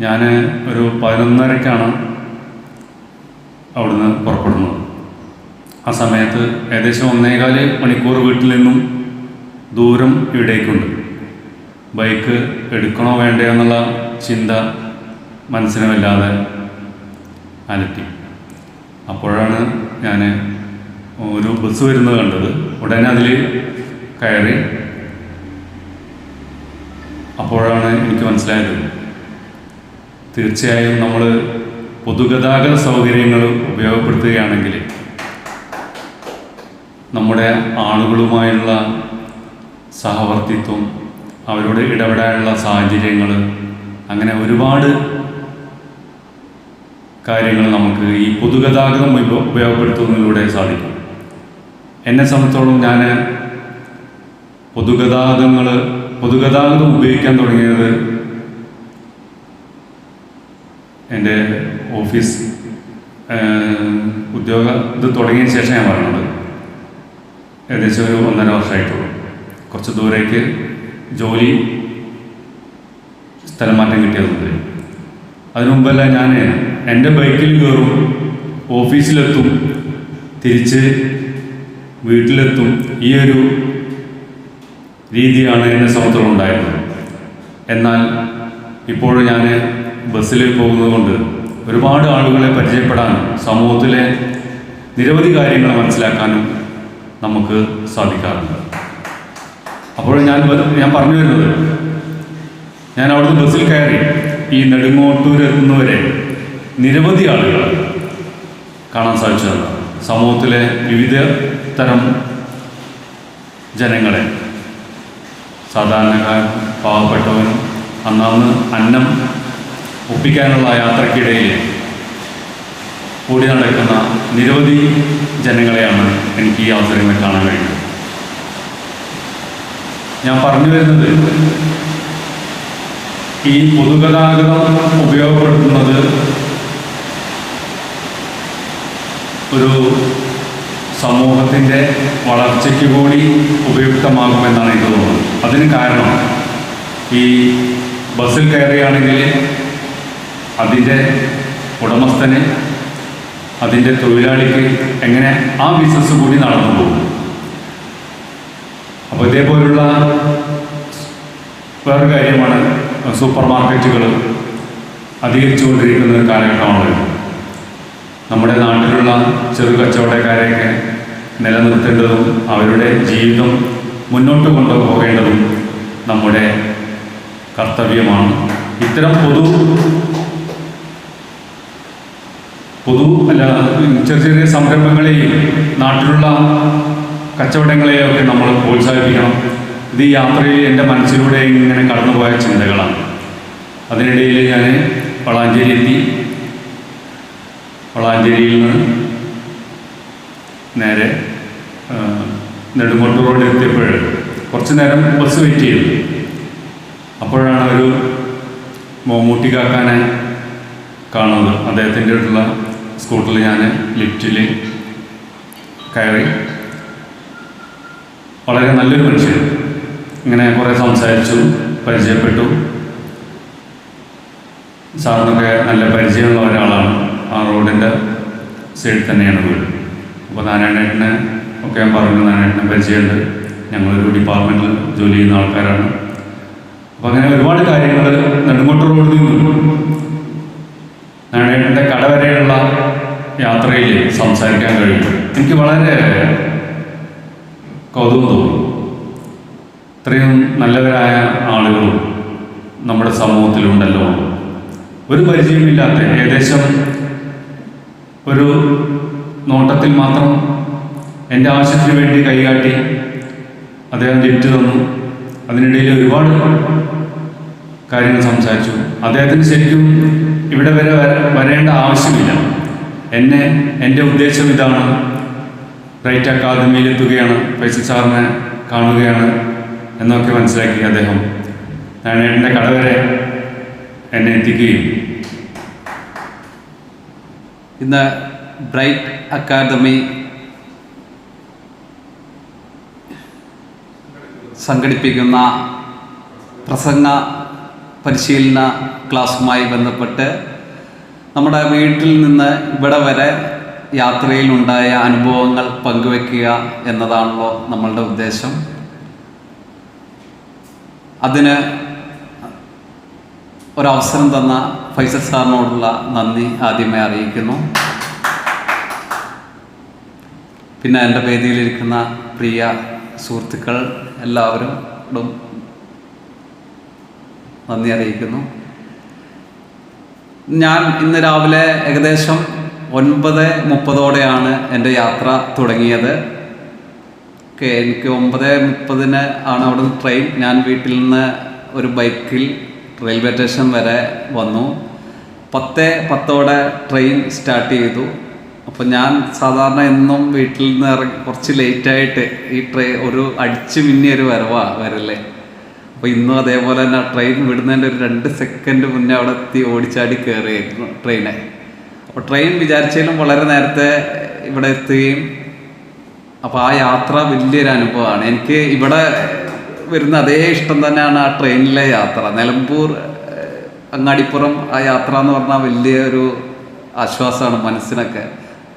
ഞാൻ ഒരു പതിനൊന്നരക്കാണ് അവിടുന്ന് പുറപ്പെടുന്നത്. ആ സമയത്ത് ഏകദേശം ഒന്നേകാൽ മണിക്കൂർ വീട്ടിൽ നിന്നും ദൂരം ഇവിടേക്കുണ്ട്. ബൈക്ക് എടുക്കണോ വേണ്ടയോ എന്നുള്ള ചിന്ത മനസ്സിനുമില്ലാതെ അലറ്റി അപ്പോഴാണ് ഞാൻ ഒരു ബസ് വരുന്നത് കണ്ടത്. ഉടനെ അതിൽ കയറി അപ്പോഴാണ് എനിക്ക് മനസ്സിലായത്. തീർച്ചയായും നമ്മൾ പൊതുഗതാഗത സൗകര്യങ്ങൾ ഉപയോഗപ്പെടുത്തുകയാണെങ്കിൽ നമ്മുടെ ആളുകളുമായുള്ള സഹവർത്തിത്വം അവരോട് ഇടപെടാനുള്ള സാഹചര്യങ്ങൾ അങ്ങനെ ഒരുപാട് കാര്യങ്ങൾ നമുക്ക് ഈ പൊതുഗതാഗതം ഉപ- ഉപയോഗപ്പെടുത്തുന്നതിലൂടെ സാധിക്കും. എന്നെ സംബന്ധിച്ചോളം ഞാൻ പൊതുഗതാഗതങ്ങൾ പൊതുഗതാഗതം ഉപയോഗിക്കാൻ തുടങ്ങിയത് എന്റെ ഓഫീസ് ഉദ്യോഗ ഇത് തുടങ്ങിയതിന് ശേഷം ഞാൻ പറയുന്നത് ഏകദേശം ഒരു ഒന്നര വർഷമായിട്ടുള്ളൂ. കുറച്ച് ദൂരേക്ക് ജോലി സ്ഥലം മാറ്റം കിട്ടിയതുകൊണ്ട്. അതിനു മുമ്പല്ല ഞാൻ എന്റെ ബൈക്കിൽ കയറും ഓഫീസിലെത്തും തിരിച്ച് വീട്ടിലെത്തും ഈ ഒരു രീതിയാണ് എന്നെ സംബന്ധിച്ചിടത്തോളം ഉണ്ടായിരുന്നത് എന്നാൽ ഇപ്പോൾ ഞാൻ ബസ്സിൽ പോകുന്നതുകൊണ്ട് ഒരുപാട് ആളുകളെ പരിചയപ്പെടാനും സമൂഹത്തിലെ നിരവധി കാര്യങ്ങൾ മനസ്സിലാക്കാനും നമുക്ക് സാധിക്കാറുണ്ട്. അപ്പോൾ ഞാൻ ഞാൻ പറഞ്ഞു വരുന്നത് ഞാൻ അവിടുന്ന് ബസ്സിൽ കയറി ഈ നെടുങ്ങോട്ടൂർ എത്തുന്നവരെ നിരവധി ആളുകൾ കാണാൻ സാധിച്ചതാണ് സമൂഹത്തിലെ വിവിധ തരം ജനങ്ങളെ. സാധാരണക്കാരൻ പാവപ്പെട്ടവനും അന്നാന്ന് അന്നം ഒപ്പിക്കാനുള്ള യാത്രക്കിടയിൽ കൂടി നടക്കുന്ന നിരവധി ജനങ്ങളെയാണ് എനിക്ക് ഈ അവസരങ്ങൾ കാണാൻ കഴിയുന്നത്. ഞാൻ പറഞ്ഞു വരുന്നത് ഈ പൊതുഗതാഗതം ഉപയോഗപ്പെടുത്തുന്നത് ഒരു സമൂഹത്തിന്റെ വളർച്ചയ്ക്ക് കൂടി ഉപയുക്തമാകുമെന്നാണ് എനിക്ക് തോന്നുന്നത്. അതിന് കാരണം ഈ ബസ്സിൽ കയറുകയാണെങ്കിൽ അതിന്റെ ഉടമസ്ഥന് അതിന്റെ തൊഴിലാളിക്ക് എങ്ങനെ ആ ബിസിനസ് കൂടി നടന്നു പോകും. അപ്പോൾ ഇതേപോലുള്ള വേറൊരു കാര്യമാണ് സൂപ്പർ മാർക്കറ്റുകൾ അധികരിച്ചുകൊണ്ടിരിക്കുന്ന ഒരു കാലഘട്ടമാണ്. നമ്മുടെ നാട്ടിലുള്ള ചെറു കച്ചവടക്കാരെയൊക്കെ നിലനിർത്തേണ്ടതും അവരുടെ ജീവിതം മുന്നോട്ട് കൊണ്ടുപോകേണ്ടതും നമ്മുടെ കർത്തവ്യമാണ്. ഇത്തരം പൊതു പൊതു അല്ല ചെറിയ ചെറിയ സംരംഭങ്ങളെയും നാട്ടിലുള്ള കച്ചവടങ്ങളെയും ഒക്കെ നമ്മൾ പ്രോത്സാഹിപ്പിക്കണം. ഇത് ഈ യാത്രയിൽ എന്റെ മനസ്സിലൂടെ ഇങ്ങനെ കടന്നുപോയ ചിന്തകളാണ്. അതിനിടയിൽ ഞാൻ വളാഞ്ചേരി എത്തി വളാഞ്ചേരിയിൽ നിന്ന് നേരെ നെടുമ്പോട്ട് റോഡിൽ റോഡ് എത്തിയപ്പോൾ കുറച്ച് നേരം ബസ് വെയിറ്റ് ചെയ്തു. അപ്പോഴാണ് ഒരു മമ്മൂട്ടി കാക്കാനെ കാണുന്നത്. അദ്ദേഹത്തിന്റെ അടുത്തുള്ള സ്കൂട്ടറിൽ ഞാൻ ലിഫ്റ്റിൽ കയറി. വളരെ നല്ലൊരു മനുഷ്യൻ. ഇങ്ങനെ കുറേ സംസാരിച്ചു പരിചയപ്പെട്ടു. സാറിനൊക്കെ നല്ല പരിചയമുള്ള ഒരാളാണ്. ആ റോഡിന്റെ സൈഡിൽ തന്നെയാണ് വീട്. അപ്പോൾ നാരായണേട്ടനെ ഒക്കെ ഞാൻ പറഞ്ഞു നാരായണേട്ടനെ പരിചയമുണ്ട്. ഞങ്ങളൊരു ഡിപ്പാർട്ട്മെന്റിൽ ജോലി ചെയ്യുന്ന ആൾക്കാരാണ്. അപ്പോൾ അങ്ങനെ ഒരുപാട് കാര്യങ്ങൾ നെടുങ്കോട്ട റോഡിൽ നിന്നും നാരായണേട്ടന്റെ കട വരെയുള്ള യാത്രയിൽ സംസാരിക്കാൻ കഴിയും. എനിക്ക് വളരെ കൗതുകം തോന്നി. ഇത്രയും നല്ലവരായ ആളുകളും നമ്മുടെ സമൂഹത്തിലുണ്ടല്ലോ. ഒരു പരിചയമില്ലാത്ത ഏകദേശം ഒരു നോട്ടത്തിൽ മാത്രം എന്റെ ആവശ്യത്തിന് വേണ്ടി കൈകാട്ടി അദ്ദേഹം ലിഫ്റ്റ് തന്നു. അതിനിടയിൽ ഒരുപാട് കാര്യങ്ങൾ സംസാരിച്ചു. അദ്ദേഹത്തിന് ശരിക്കും ഇവിടെ വരെ വരേണ്ട ആവശ്യമില്ല. എന്നെ എന്റെ ഉദ്ദേശം ഇതാണ് റൈറ്റ് അക്കാദമിയിൽ എത്തുകയാണ് ഫൈസൽ സാറിനെ കാണുകയാണ് എന്നൊക്കെ മനസ്സിലാക്കി അദ്ദേഹം. നാരായണന്റെ കട വരെ എന്നെ എത്തിക്കുകയും. ഇന്ന് ബ്രൈറ്റ് അക്കാദമി സംഘടിപ്പിക്കുന്ന പ്രസംഗ പരിശീലന ക്ലാസ്സുമായി ബന്ധപ്പെട്ട് നമ്മുടെ വീട്ടിൽ നിന്ന് ഇവിടെ വരെ യാത്രയിലുണ്ടായ അനുഭവങ്ങൾ പങ്കുവെക്കുക എന്നതാണല്ലോ നമ്മളുടെ ഉദ്ദേശം. അതിന് ഒരവസരം തന്ന ഫൈസൽ സാറിനോടുള്ള നന്ദി ആദ്യമേ അറിയിക്കുന്നു. പിന്നെ എന്റെ വേദിയിലിരിക്കുന്ന പ്രിയ സുഹൃത്തുക്കൾ എല്ലാവരോടും നന്ദി അറിയിക്കുന്നു. ഞാൻ ഇന്ന് രാവിലെ ഏകദേശം ഒൻപത് മുപ്പതോടെയാണ് എന്റെ യാത്ര തുടങ്ങിയത്. എനിക്ക് ഒമ്പത് മുപ്പതിന് ആണ് അവിടെ നിന്ന് ട്രെയിൻ. ഞാൻ വീട്ടിൽ നിന്ന് ഒരു ബൈക്കിൽ റെയിൽവേ സ്റ്റേഷൻ വരെ വന്നു. പത്ത് പത്തോടെ ട്രെയിൻ സ്റ്റാർട്ട് ചെയ്തു. അപ്പോൾ ഞാൻ സാധാരണ എന്നും വീട്ടിൽ നിന്ന് ഇറങ്ങി കുറച്ച് ലേറ്റായിട്ട് ഈ ട്രെയിൻ ഒരു അടിച്ചു മിന്നിയൊരു വരവാ വരല്ലേ അപ്പോൾ ഇന്നും അതേപോലെ തന്നെ ട്രെയിൻ വിടുന്നതിന്റെ ഒരു രണ്ട് സെക്കൻഡ് മുന്നേ അവിടെ എത്തി ഓടിച്ചാടി കയറിയായിരുന്നു ട്രെയിനെ അപ്പോൾ ട്രെയിൻ വിചാരിച്ചാലും വളരെ നേരത്തെ ഇവിടെ എത്തുകയും അപ്പോൾ ആ യാത്ര വലിയൊരു അനുഭവമാണ്. എനിക്ക് ഇവിടെ വരുന്ന അതേ ഇഷ്ടം തന്നെയാണ് ആ ട്രെയിനിലെ യാത്ര. നിലമ്പൂർ അങ്ങാടിപ്പുറം ആ യാത്ര എന്ന് പറഞ്ഞാൽ വലിയൊരു ആശ്വാസമാണ് മനസ്സിനൊക്കെ.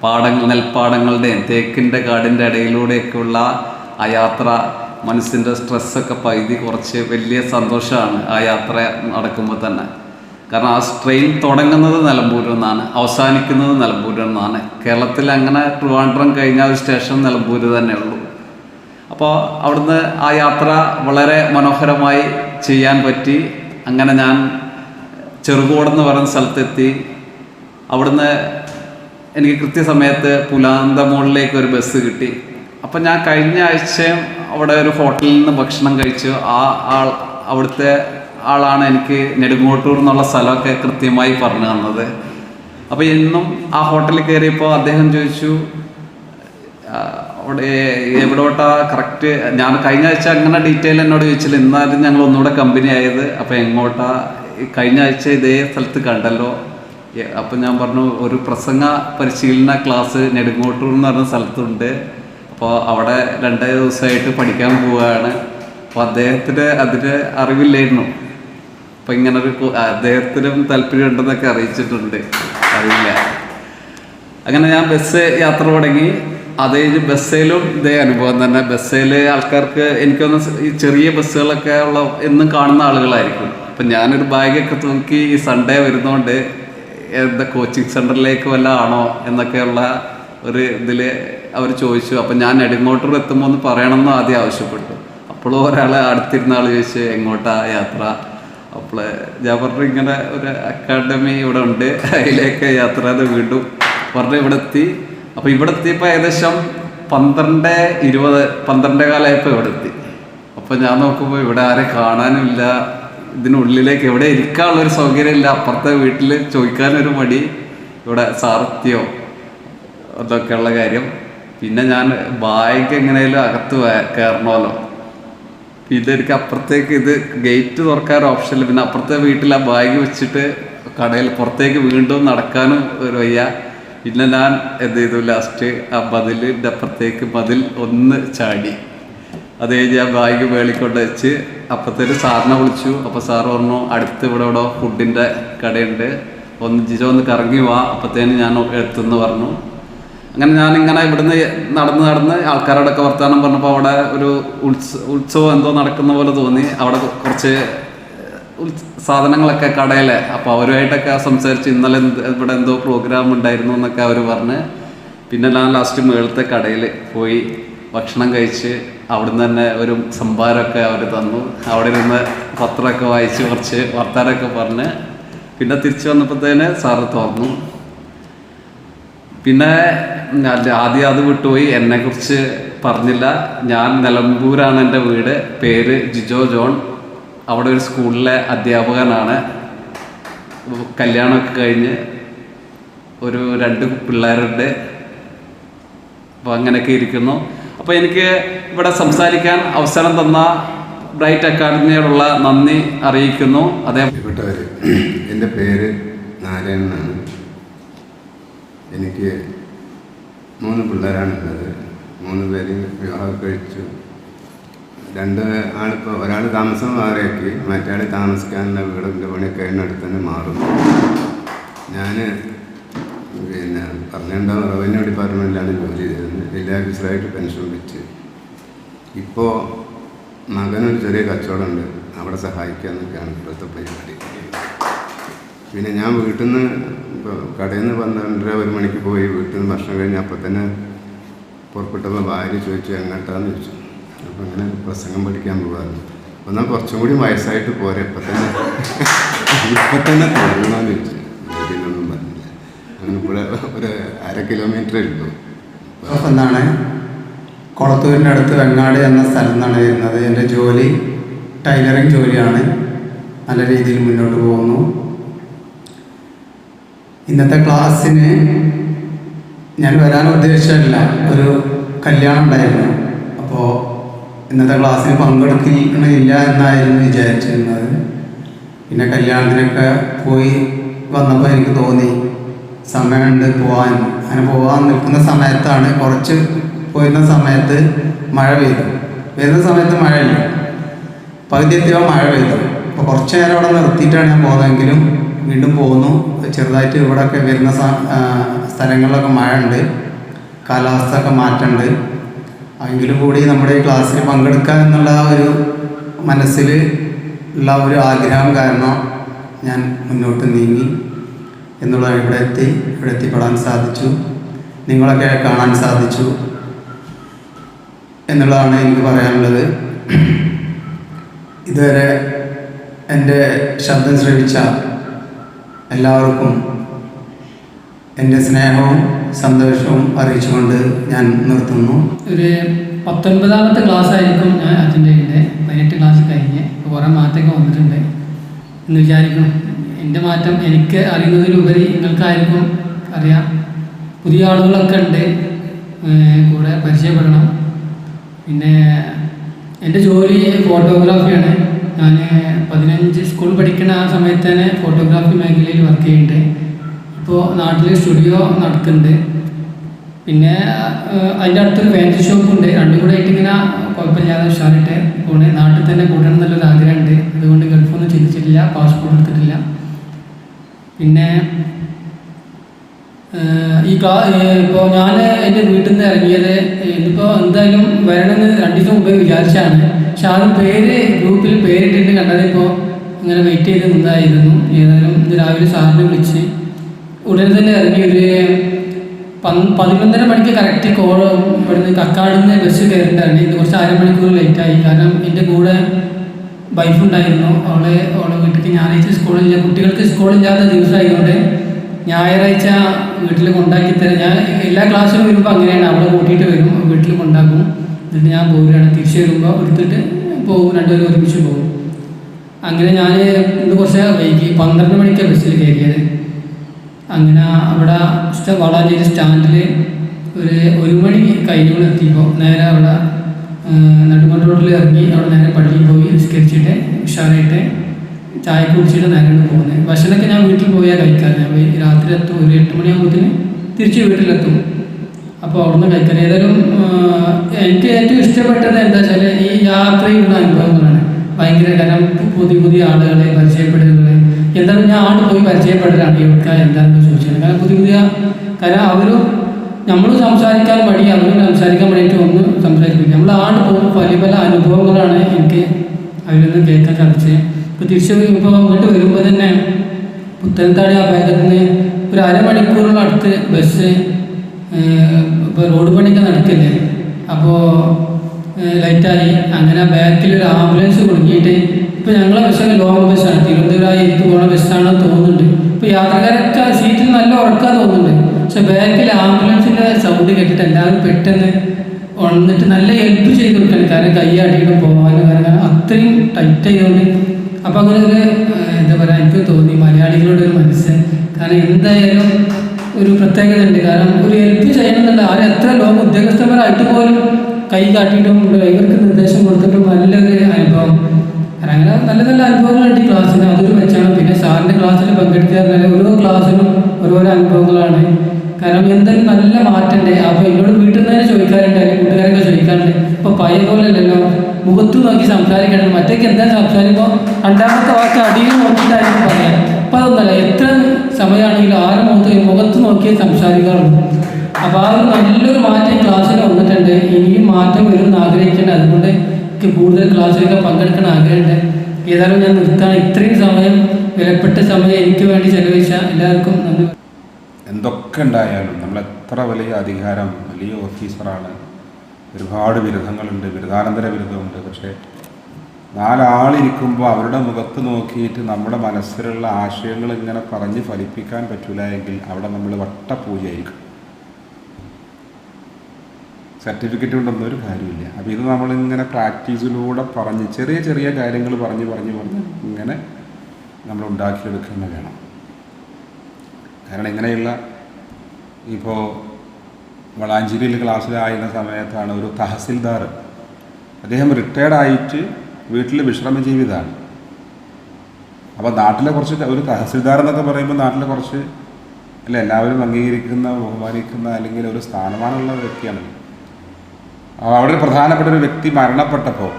പാടങ്ങൾ നെൽപ്പാടങ്ങളുടെയും തേക്കിന്റെ കാടിന്റെ ഇടയിലൂടെയൊക്കെയുള്ള ആ യാത്ര മനസ്സിന്റെ സ്ട്രെസ്സൊക്കെ പൈതി കുറച്ച് വലിയ സന്തോഷമാണ് ആ യാത്ര നടക്കുമ്പോൾ തന്നെ. കാരണം ആ ട്രെയിൻ തുടങ്ങുന്നത് നിലമ്പൂരിൽ നിന്നാണ് അവസാനിക്കുന്നത് നിലമ്പൂരിൽ നിന്നാണ്. കേരളത്തിൽ അങ്ങനെ ട്രിവാൻഡ്രം കഴിഞ്ഞ ഒരു സ്റ്റേഷൻ നിലമ്പൂർ തന്നെ ഉള്ളൂ. അപ്പോൾ അവിടുന്ന് ആ യാത്ര വളരെ മനോഹരമായി ചെയ്യാൻ പറ്റി. അങ്ങനെ ഞാൻ ചെറുകോടെന്ന് പറയുന്ന സ്ഥലത്തെത്തി. അവിടുന്ന് എനിക്ക് കൃത്യസമയത്ത് പുലാന്തമോളിലേക്ക് ഒരു ബസ് കിട്ടി. അപ്പം ഞാൻ കഴിഞ്ഞ ആഴ്ചയും അവിടെ ഒരു ഹോട്ടലിൽ നിന്ന് ഭക്ഷണം കഴിച്ചു ആ ആൾ അവിടുത്തെ ആളാണ് എനിക്ക് നെടുങ്ങോട്ടൂർ എന്നുള്ള സ്ഥലമൊക്കെ കൃത്യമായി പറഞ്ഞു തന്നത്. അപ്പോൾ ഇന്നും ആ ഹോട്ടലിൽ കയറിയപ്പോൾ അദ്ദേഹം ചോദിച്ചു അവിടെ എവിടോട്ടാ? കറക്റ്റ് ഞാൻ കഴിഞ്ഞ ആഴ്ച അങ്ങനെ ഡീറ്റെയിൽ എന്നോട് ചോദിച്ചില്ല. എന്നാലും ഞങ്ങൾ ഒന്നുകൂടെ കമ്പനി ആയത്. അപ്പോൾ എങ്ങോട്ടാ? കഴിഞ്ഞ ആഴ്ച ഇതേ സ്ഥലത്ത് കണ്ടല്ലോ. അപ്പം ഞാൻ പറഞ്ഞു ഒരു പ്രസംഗ പരിശീലന ക്ലാസ് നെടുങ്ങോട്ടൂർ എന്ന് പറഞ്ഞ സ്ഥലത്തുണ്ട്. അപ്പോൾ അവിടെ രണ്ടേ ദിവസമായിട്ട് പഠിക്കാൻ പോവുകയാണ് അപ്പോൾ അദ്ദേഹത്തിന് അതിന് അറിവില്ലായിരുന്നു. അപ്പം ഇങ്ങനെ ഒരു അദ്ദേഹത്തിനും താല്പര്യം ഉണ്ടെന്നൊക്കെ അറിയിച്ചിട്ടുണ്ട്. അറിയില്ല. അങ്ങനെ ഞാൻ ബസ് യാത്ര തുടങ്ങി. അതേ ബസ്സിലും ഇതേ അനുഭവം തന്നെ. ബസ്സിൽ ആൾക്കാർക്ക് എനിക്കൊന്ന് ഈ ചെറിയ ബസ്സുകളൊക്കെ ഉള്ള എന്നും കാണുന്ന ആളുകളായിരിക്കും. അപ്പം ഞാനൊരു ബാഗൊക്കെ തൂക്കി ഈ സൺഡേ വരുന്നതുകൊണ്ട് എന്താ കോച്ചിങ് സെന്ററിലേക്ക് വല്ല ആണോ എന്നൊക്കെയുള്ള ഒരു ഇതിൽ അവർ ചോദിച്ചു അപ്പം ഞാൻ നെടുങ്ങോട്ടൂർ എത്തുമ്പോൾ ഒന്ന് പറയണമെന്ന് ആദ്യം ആവശ്യപ്പെട്ടു. അപ്പോഴും ഒരാൾ അടുത്തിരുന്ന ആൾ ചോദിച്ചു എങ്ങോട്ടാ യാത്ര? അപ്പോൾ ഞാൻ പറഞ്ഞു ഇങ്ങനെ ഒരു അക്കാഡമി ഇവിടെ ഉണ്ട് അതിലേക്ക് യാത്ര ചെയ്ത് വീണ്ടും പറഞ്ഞു ഇവിടെ എത്തി അപ്പോൾ ഇവിടെ എത്തിയപ്പോൾ ഏകദേശം പന്ത്രണ്ട് ഇരുപത് പന്ത്രണ്ടേ കാലമായപ്പോൾ ഇവിടെ എത്തി അപ്പോൾ ഞാൻ നോക്കുമ്പോൾ ഇവിടെ ആരെ കാണാനുമില്ല. ഇതിനുള്ളിലേക്ക് എവിടെ ഇരിക്കാനുള്ളൊരു സൗകര്യമില്ല. അപ്പുറത്തെ വീട്ടിൽ ചോദിക്കാനൊരു മടി. ഇവിടെ സാറത്തിയോ അതൊക്കെയുള്ള കാര്യം. പിന്നെ ഞാൻ ബാഗ് എങ്ങനെയാലും അകത്ത് കയറണമല്ലോ ഇതെനിക്ക് അപ്പുറത്തേക്ക് ഇത് ഗേറ്റ് തുറക്കാൻ ഇല്ല. പിന്നെ അപ്പുറത്തെ വീട്ടിൽ ആ ബാഗ് വെച്ചിട്ട് കടയിൽ പുറത്തേക്ക് വീണ്ടും നടക്കാനും ഒരു വയ്യ. പിന്നെ ഞാൻ എന്ത് ചെയ്തു ലാസ്റ്റ് ആ മതിലിന്റെ അപ്പുറത്തേക്ക് മതിൽ ഒന്ന് ചാടി. അത് കഴിഞ്ഞ് ആ ബാഗ് വേളിക്കൊണ്ട് വെച്ച് അപ്പത്തേക്ക് സാറിനെ വിളിച്ചു. അപ്പോൾ സാർ പറഞ്ഞു അടുത്ത് ഇവിടെ ഇവിടെ ഫുഡിന്റെ കടയുണ്ട്. ഒന്ന് ജിജോ ഒന്ന് കറങ്ങി വാ. അപ്പത്തേന് ഞാൻ എത്തുമെന്ന് പറഞ്ഞു. അങ്ങനെ ഞാനിങ്ങനെ ഇവിടുന്ന് നടന്ന് നടന്ന് ആൾക്കാരോടൊക്കെ വർത്തമാനം പറഞ്ഞപ്പോൾ അവിടെ ഒരു ഉത്സ ഉത്സവം എന്തോ നടക്കുന്ന പോലെ തോന്നി. അവിടെ കുറച്ച് സാധനങ്ങളൊക്കെ കടയിലെ. അപ്പോൾ അവരുമായിട്ടൊക്കെ സംസാരിച്ച് ഇന്നലെ ഇവിടെ എന്തോ പ്രോഗ്രാം ഉണ്ടായിരുന്നു എന്നൊക്കെ അവർ പറഞ്ഞ്. പിന്നെ ഞാൻ ലാസ്റ്റ് മേളത്തെ കടയിൽ പോയി ഭക്ഷണം കഴിച്ച് അവിടുന്ന് തന്നെ ഒരു സംഭാരമൊക്കെ അവർ തന്നു. അവിടെ നിന്ന് പത്രമൊക്കെ വായിച്ച് കുറച്ച് വർത്താനമൊക്കെ പറഞ്ഞ്. പിന്നെ തിരിച്ചു വന്നപ്പോഴത്തേന് സാറ് തുറന്നു. പിന്നെ ആദ്യം അത് വിട്ടുപോയി. എന്നെ കുറിച്ച് പറഞ്ഞില്ല. ഞാൻ നിലമ്പൂരാണ് എന്റെ വീട്. പേര് ജിജോ ജോൺ. അവിടെ ഒരു സ്കൂളിലെ അധ്യാപകനാണ്. കല്യാണമൊക്കെ കഴിഞ്ഞ് ഒരു രണ്ട് പിള്ളേരുണ്ട്. അപ്പോൾ അങ്ങനെയൊക്കെ ഇരിക്കുന്നു. അപ്പോൾ എനിക്ക് ഇവിടെ സംസാരിക്കാൻ അവസരം തന്ന ബ്രൈറ്റ് അക്കാഡമിയോടുള്ള നന്ദി അറിയിക്കുന്നു. അതേ എന്റെ പേര് നാരായണനാണ്. എനിക്ക് മൂന്ന് പിള്ളേരാണുള്ളത്. മൂന്ന് പേര് വിവാഹം കഴിച്ചു. രണ്ട് ആളിപ്പോൾ ഒരാൾ താമസം മാറിയാക്കി മറ്റേ താമസിക്കാനുള്ള വീടിന്റെ പണിയൊക്കെ അതിനടുത്ത് തന്നെ മാറും. ഞാൻ പിന്നെ പറഞ്ഞിട്ടുണ്ടാവും റവന്യൂ ഡിപ്പാർട്ട്മെന്റിലാണ് ജോലി ചെയ്തത്. ജില്ലാ ഓഫീസറായിട്ട് പെൻഷൻ വെച്ച്. ഇപ്പോൾ മകനൊരു ചെറിയ കച്ചവടമുണ്ട് അവിടെ സഹായിക്കാന്നൊക്കെയാണ് ഇപ്പോഴത്തെ പരിപാടി. പിന്നെ ഞാൻ വീട്ടിൽ നിന്ന് കടയിൽ നിന്ന് പന്ത്രണ്ടര ഒരു മണിക്ക് പോയി വീട്ടിൽ നിന്ന് ഭക്ഷണം കഴിഞ്ഞ് അപ്പം തന്നെ പുറപ്പെട്ടപ്പോൾ ഭാര്യ ചോദിച്ചു എങ്ങോട്ടാന്ന്? ചോദിച്ചു. അപ്പം അങ്ങനെ പ്രസംഗം പഠിക്കാൻ പോകാറുണ്ട് എന്നാൽ കുറച്ചും കൂടി വയസ്സായിട്ട് പോരെ. ഇപ്പം തന്നെ ഇപ്പം തന്നെ തുടങ്ങണമെന്ന് ചോദിച്ചു. വീട്ടിലൊന്നും പറഞ്ഞില്ല അങ്ങനെ ഇവിടെ ഒരു അര കിലോമീറ്റർ ഉള്ളൂ. അപ്പം എന്നാണ് കൊളത്തൂരിന്റെ അടുത്ത് വെങ്ങാട് എന്ന സ്ഥലം നിന്നാണ് വരുന്നത്. എന്റെ ജോലി ടൈലറിങ് ജോലിയാണ്. നല്ല രീതിയിൽ മുന്നോട്ട് പോകുന്നു. ഇന്നത്തെ ക്ലാസ്സിന് ഞാൻ വരാൻ ഉദ്ദേശിച്ചില്ല ഒരു കല്യാണം ഉണ്ടായിരുന്നു. അപ്പോൾ ഇന്നത്തെ ക്ലാസ്സിന് പങ്കെടുക്കണില്ല എന്നായിരുന്നു വിചാരിച്ചിരുന്നത്. പിന്നെ കല്യാണത്തിനൊക്കെ പോയി വന്നപ്പോൾ എനിക്ക് തോന്നി സമയമുണ്ട് പോകാൻ അങ്ങനെ പോകാൻ നിൽക്കുന്ന സമയത്താണ് കുറച്ച് പോയിരുന്ന സമയത്ത് മഴ പെയ്തു. വരുന്ന സമയത്ത് മഴയില്ല. പകുതി എത്തിയ മഴ പെയ്തു. അപ്പോൾ കുറച്ച് നേരം അവിടെ നിർത്തിയിട്ടാണ് ഞാൻ പോകുന്നതെങ്കിലും വീണ്ടും പോകുന്നു. ചെറുതായിട്ട് ഇവിടെയൊക്കെ വരുന്ന സ്ഥലങ്ങളിലൊക്കെ മഴ ഉണ്ട് കാലാവസ്ഥ ഒക്കെ മാറ്റമുണ്ട്. എങ്കിലും കൂടി നമ്മുടെ ഈ ക്ലാസ്സിൽ പങ്കെടുക്കുക എന്നുള്ള ഒരു മനസ്സിൽ ഉള്ള ഒരു ആഗ്രഹം കാരണം ഞാൻ മുന്നോട്ട് നീങ്ങി എന്നുള്ള ഇവിടെ എത്തി ഇവിടെ എത്തിപ്പെടാൻ സാധിച്ചു. നിങ്ങളൊക്കെ കാണാൻ സാധിച്ചു എന്നുള്ളതാണ് എനിക്ക് പറയാനുള്ളത്. ഇതുവരെ എന്റെ ശബ്ദം ശ്രവിച്ച എല്ലാവർക്കും എന്റെ സ്നേഹവും സന്തോഷവും അറിയിച്ചുകൊണ്ട് ഞാൻ നിർത്തുന്നു. ഒരു പത്തൊൻപതാമത്തെ ക്ലാസ് ആയിരിക്കും ഞാൻ ചെയ്യുന്നത് പതിനെട്ട് ക്ലാസ് കഴിഞ്ഞ് കുറേ മാറ്റമൊക്കെ വന്നിട്ടുണ്ട് എന്ന് വിചാരിക്കണം എന്റെ മാറ്റം എനിക്ക് അറിയുന്നതിലുപരി നിങ്ങൾക്കായിരിക്കും അറിയാം. പുതിയ ആളുകളൊക്കെ ഉണ്ട്. കൂടെ പരിചയപ്പെടണം. പിന്നെ എന്റെ ജോലി ഫോട്ടോഗ്രാഫിയാണ്. ഞാൻ പതിനഞ്ച് സ്കൂൾ പഠിക്കുന്ന ആ സമയത്ത് തന്നെ ഫോട്ടോഗ്രാഫി മേഖലയിൽ വർക്ക് ചെയ്യുന്നുണ്ട്. ഇപ്പോൾ നാട്ടിൽ സ്റ്റുഡിയോ നടക്കുന്നുണ്ട്. പിന്നെ അതിന്റെ അടുത്തൊരു ഫാൻസി ഷോപ്പ് ഉണ്ട്. രണ്ടും കൂടെ ആയിട്ട് ഇങ്ങനെ കുഴപ്പമില്ലാതെ ഉഷാറിട്ട് പോണേ. നാട്ടിൽ തന്നെ കൂടണം എന്നുള്ളൊരു ആഗ്രഹമുണ്ട്. അതുകൊണ്ട് ഗൾഫൊന്നും ചിന്തിച്ചിട്ടില്ല പാസ്പോർട്ട് എടുത്തിട്ടില്ല. പിന്നെ ഈ ക്ലാ ഇപ്പോൾ ഞാൻ എന്റെ വീട്ടിൽ നിന്ന് ഇറങ്ങിയത് ഇന്നിപ്പോൾ എന്തായാലും വരണമെന്ന് രണ്ട് ദിവസം മുമ്പേ വിചാരിച്ചാണ്. പക്ഷെ ആദ്യം പേര് ഗ്രൂപ്പിൽ പേരിട്ടിട്ട് കണ്ടതിപ്പോൾ ഇങ്ങനെ വെയിറ്റ് ചെയ്ത് നിന്നായിരുന്നു ഏതായാലും ഇന്ന് രാവിലെ സാറിനെ വിളിച്ച് ഉടനെ തന്നെ ഇറങ്ങി ഒരു പതിനൊന്നര മണിക്ക് കറക്റ്റ് കോൾ ഇവിടുന്ന് കക്കാട് നിന്ന് ബസ് കയറിയിട്ടാണ് ഇത് കുറച്ച് അരമണിക്കൂർ ലേറ്റായി കാരണം എന്റെ കൂടെ വൈഫ് ഉണ്ടായിരുന്നു. അവളെ അവളെ വീട്ടിലേക്ക് ഞായറാഴ്ച സ്കൂളില്ല കുട്ടികൾക്ക് സ്കൂളില്ലാത്ത ദിവസമായതുകൊണ്ട് ഞായറാഴ്ച വീട്ടിൽ കൊണ്ടാക്കി തരാം ഞാൻ എല്ലാ ക്ലാസ്സിലും വരുമ്പോൾ അങ്ങനെയാണ്. അവളെ കൂട്ടിയിട്ട് വരും. വീട്ടിൽ കൊണ്ടാക്കും. എന്നിട്ട് ഞാൻ പോരുകയാണ്. തിരിച്ചു വരുമ്പോൾ എടുത്തിട്ട് പോകും രണ്ടുപേരും ഒരുമിച്ച് പോകും അങ്ങനെ ഞാൻ ഇന്ന് കുറച്ച് വൈകി. പന്ത്രണ്ട് മണിക്കാണ് ബസ്സിൽ കയറിയത്. അങ്ങനെ അവിടെ വളാഞ്ചേരി സ്റ്റാൻഡിൽ ഒരു ഒരു മണി കഴിഞ്ഞുകൊണ്ട് എത്തിയപ്പോൾ നേരെ അവിടെ നെടുങ്കോട്ട് റോഡിൽ ഇറങ്ങി അവിടെ നേരെ പള്ളിയിൽ പോയി നിസ്കരിച്ചിട്ട് ഉഷാറായിട്ട് ചായ കുടിച്ചിട്ട് നേരെ പോകുന്നത്. ഭക്ഷണമൊക്കെ ഞാൻ വീട്ടിൽ പോയാൽ കഴിക്കാറ്. ഞാൻ രാത്രി എത്തും. ഒരു എട്ട് മണിയാകുമ്പോഴത്തേന് തിരിച്ച് വീട്ടിലെത്തും. അപ്പോൾ അവിടുന്ന് കഴിക്കാൻ ഏതായാലും എനിക്ക് ഏറ്റവും ഇഷ്ടപ്പെട്ടത് എന്താ വെച്ചാൽ ഈ യാത്രയിലുള്ള അനുഭവങ്ങളാണ്. ഭയങ്കര കാരണം പുതിയ പുതിയ ആളുകളെ പരിചയപ്പെടുന്നത്. എന്താണ് ഞാൻ ആട് പോയി പരിചയപ്പെടലാണ് എവിടുക്ക എന്താണെന്ന് ചോദിച്ചത് കാരണം പുതിയ പുതിയ കാരണം അവരും നമ്മൾ സംസാരിക്കാൻ മടി അവരും സംസാരിക്കാൻ വേണ്ടിയിട്ട് ഒന്ന് സംസാരിക്കില്ല. നമ്മൾ ആട് പോകുമ്പോൾ പല പല അനുഭവങ്ങളാണ് എനിക്ക് അവരിൽ നിന്ന് കേൾക്കാൻ സാധിച്ചത്. ഇപ്പോൾ തിരിച്ച് ഇപ്പോൾ അങ്ങോട്ട് വരുമ്പോൾ തന്നെ പുത്തനത്താടി ആ നിന്ന് ഒരു അരമണിക്കൂറിനടുത്ത് ബസ് ഇപ്പോൾ റോഡ് പണിയൊക്കെ നടക്കില്ലേ? അപ്പോൾ ലൈറ്റായി അങ്ങനെ ബാക്കിൽ ഒരു ആംബുലൻസ് കുടുങ്ങിയിട്ട് ഇപ്പോൾ ഞങ്ങളെ ബസ്സൊക്കെ ലോങ് ബസ്സാണ് തിരുവനന്തപുരം എനിക്ക് പോകുന്ന ബസ്സാണെന്ന് തോന്നുന്നുണ്ട്. ഇപ്പോൾ യാത്രക്കാരൊക്കെ സീറ്റിൽ നല്ല ഉറക്കാൻ തോന്നുന്നുണ്ട്. പക്ഷെ ബാക്കിൽ ആംബുലൻസിന്റെ സൗണ്ട് കേട്ടിട്ട് എല്ലാവരും പെട്ടെന്ന് ഉണർന്നിട്ട് നല്ല ഹെൽപ്പ് ചെയ്ത് കൊടുക്കണം. കാരണം കൈ അടിയിട്ട് പോകാനും കാരണം അത്രയും ടൈറ്റ് ആയതുകൊണ്ട്. അപ്പോൾ അങ്ങനെ ഒരു എന്താ പറയുക എനിക്ക് തോന്നി. മലയാളികളുടെ ഒരു മനസ്സ്. കാരണം എന്തായാലും ഒരു പ്രത്യേകത ഉണ്ട് കാരണം ഒരു ഹെൽപ്പ് ചെയ്യണമെന്നുണ്ട് അവർ എത്ര ലോക ഉദ്യോഗസ്ഥന്മാരായിട്ട് പോലും കൈ കാട്ടിയിട്ടും ഇവർക്ക് നിർദ്ദേശം കൊടുത്തിട്ടും നല്ലൊരു അനുഭവം. അങ്ങനെ നല്ല നല്ല അനുഭവങ്ങളുണ്ട് ഈ ക്ലാസ്സിന് അതൊരു മെച്ചാണ് പിന്നെ സാറിന്റെ ക്ലാസ്സിൽ പങ്കെടുക്കുക പറഞ്ഞാൽ ഓരോ ക്ലാസ്സിനും ഓരോരോ അനുഭവങ്ങളാണ്. കാരണം എന്തായാലും നല്ല മാറ്റമുണ്ട് അപ്പോൾ എന്നോട് വീട്ടിൽ നിന്ന് തന്നെ ചോദിക്കാറുണ്ട് അല്ലെങ്കിൽ കൂട്ടുകാരൊക്കെ ചോദിക്കാറുണ്ട് ഇപ്പോൾ പഴയ പോലെ അല്ലല്ലോ. മുഖത്ത് നോക്കി സംസാരിക്കണം. മറ്റേക്ക് എന്താ സംസാരിക്കുമ്പോൾ രണ്ടാമത്തെ വാക്ക് അടിയിൽ നോക്കിയിട്ടായിരിക്കും പറയാം. അപ്പോൾ അതൊന്നല്ല എത്ര സമയമാണെങ്കിലും ആറ് മുഖത്ത് മുഖത്ത് നോക്കിയേ സംസാരിക്കാറുള്ളൂ. അപ്പോൾ ആ ഒരു നല്ലൊരു മാറ്റം ക്ലാസ്സിൽ വന്നിട്ടുണ്ട്. ഇനിയും മാറ്റം വരും എന്ന് ആഗ്രഹിക്കുന്നുണ്ട് അതുകൊണ്ട് എനിക്ക് കൂടുതൽ ക്ലാസ്സിലൊക്കെ പങ്കെടുക്കണം ആഗ്രഹമുണ്ട്. ഏതായാലും ഞാൻ നിർത്താണ് ഇത്രയും സമയം വിലപ്പെട്ട സമയം എനിക്ക് വേണ്ടി ചെലവഴിച്ച എല്ലാവർക്കും നന്ദി. എന്തൊക്കെ ഉണ്ടായാലും നമ്മൾ എത്ര വലിയ അധികാരം വലിയ ഓഫീസറാണ് ഒരുപാട് ബിരുദങ്ങളുണ്ട് ബിരുദാനന്തര ബിരുദമുണ്ട്. പക്ഷേ നാലാളിരിക്കുമ്പോൾ അവരുടെ മുഖത്ത് നോക്കിയിട്ട് നമ്മുടെ മനസ്സിലുള്ള ആശയങ്ങൾ ഇങ്ങനെ പറഞ്ഞ് ഫലിപ്പിക്കാൻ പറ്റൂല എങ്കിൽ അവിടെ നമ്മൾ വട്ടപൂജയായിരിക്കും. സർട്ടിഫിക്കറ്റ് കൊണ്ടൊന്നും ഒരു കാര്യമില്ല. അപ്പോൾ ഇത് നമ്മളിങ്ങനെ പ്രാക്ടീസിലൂടെ പറഞ്ഞ് ചെറിയ ചെറിയ കാര്യങ്ങൾ പറഞ്ഞ് പറഞ്ഞ് പറഞ്ഞ് ഇങ്ങനെ നമ്മൾ ഉണ്ടാക്കിയെടുക്കുന്നത് വേണം. കാരണം ഇങ്ങനെയുള്ള ഇപ്പോൾ വളാഞ്ചേരിയിൽ ക്ലാസ്സിലായിരുന്ന സമയത്താണ് ഒരു തഹസിൽദാർ അദ്ദേഹം റിട്ടയർഡ് ആയിട്ട് വീട്ടിൽ വിശ്രമ ജീവിതമാണ് അപ്പോൾ നാട്ടിലെ കുറച്ച് ഒരു തഹസിൽദാർ എന്നൊക്കെ പറയുമ്പോൾ നാട്ടിലെ കുറച്ച് അല്ല എല്ലാവരും അംഗീകരിക്കുന്ന ബഹുമാനിക്കുന്ന അല്ലെങ്കിൽ ഒരു സ്ഥാനമാനമുള്ള വ്യക്തിയാണ്. അവിടെ പ്രധാനപ്പെട്ട ഒരു വ്യക്തി മരണപ്പെട്ടപ്പോൾ